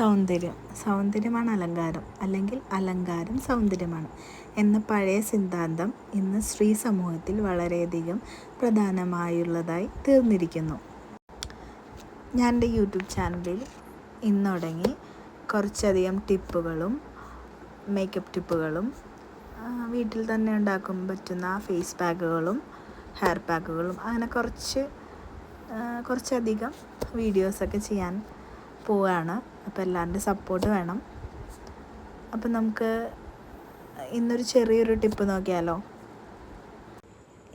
സൗന്ദര്യം. സൗന്ദര്യമാണ് അലങ്കാരം. അല്ലെങ്കിൽ അലങ്കാരം സൗന്ദര്യമാണ്. എന്ന പഴയ സിദ്ധാന്തം ഇന്ന് സ്ത്രീ സമൂഹത്തിൽ വളരെയധികം പ്രധാനമായുള്ളതായി തീർന്നിരിക്കുന്നു. ഞാൻ എന്റെ യൂട്യൂബ് ചാനലിൽ ഇന്നുടങ്ങി കുറച്ചധികം ടിപ്പുകളും മേക്കപ്പ് ടിപ്പുകളും വീട്ടിൽ തന്നെ ഉണ്ടാക്കാൻ പറ്റുന്ന ഫേസ് പാക്കുകളും ഹെയർ പാക്കുകളും അങ്ങനെ കുറച്ച് കുറച്ചധികം വീഡിയോസൊക്കെ ചെയ്യാൻ പോവുകയാണ്. അപ്പോൾ എല്ലാവരുടെയും സപ്പോർട്ട് വേണം. അപ്പം നമുക്ക് ഇന്നൊരു ചെറിയൊരു ടിപ്പ് നോക്കിയാലോ?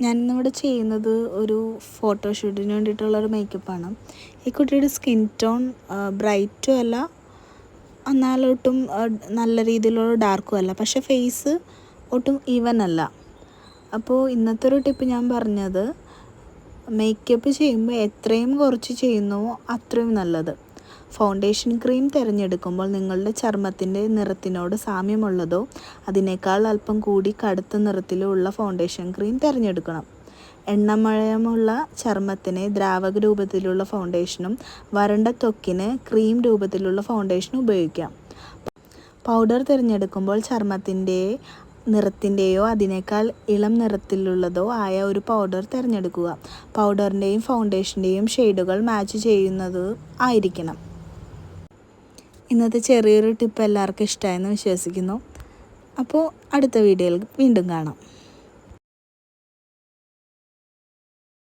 ഞാനിന്നിവിടെ ചെയ്യുന്നത് ഒരു ഫോട്ടോഷൂട്ടിന് വേണ്ടിയിട്ടുള്ളൊരു മേക്കപ്പാണ് ഈ കുട്ടിയുടെ സ്കിൻ ടോൺ ബ്രൈറ്റും അല്ല എന്നാലൊട്ടും നല്ല രീതിയിലുള്ള ഡാർക്കും അല്ല. പക്ഷേ ഫേസ് ഒട്ടും ഈവൻ അല്ല. അപ്പോൾ ഇന്നത്തെ ഒരു ടിപ്പ് ഞാൻ പറഞ്ഞത് മേക്കപ്പ് ചെയ്യുമ്പോൾ എത്രയും കുറച്ച് ചെയ്യുന്നുവോ അത്രയും നല്ലത്. ഫൗണ്ടേഷൻ ക്രീം തിരഞ്ഞെടുക്കുമ്പോൾ നിങ്ങളുടെ ചർമ്മത്തിന്റെ നിറത്തിനോട് സാമ്യമുള്ളതോ അതിനേക്കാൾ അല്പം കൂടി കടുത്ത നിറത്തിലോ ഉള്ള ഫൗണ്ടേഷൻ ക്രീം തിരഞ്ഞെടുക്കണം. എണ്ണമയമുള്ള ചർമ്മത്തിന് ദ്രാവക രൂപത്തിലുള്ള ഫൗണ്ടേഷനും വരണ്ട ത്വക്കിന് ക്രീം രൂപത്തിലുള്ള ഫൗണ്ടേഷനും ഉപയോഗിക്കാം. പൗഡർ തിരഞ്ഞെടുക്കുമ്പോൾ ചർമ്മത്തിന്റെ നിറത്തിന്റെയോ അതിനേക്കാൾ ഇളം നിറത്തിലുള്ളതോ ആയ ഒരു പൗഡർ തിരഞ്ഞെടുക്കുക. പൗഡറിന്റെയും ഫൗണ്ടേഷന്റെയും ഷെയ്ഡുകൾ മാച്ച് ചെയ്യുന്നത് ആയിരിക്കണം. ഇന്നത്തെ ചെറിയൊരു ടിപ്പ് എല്ലാവർക്കും ഇഷ്ടമായെന്ന് വിശ്വസിക്കുന്നു. അപ്പോൾ അടുത്ത വീഡിയോയിൽ വീണ്ടും കാണാം.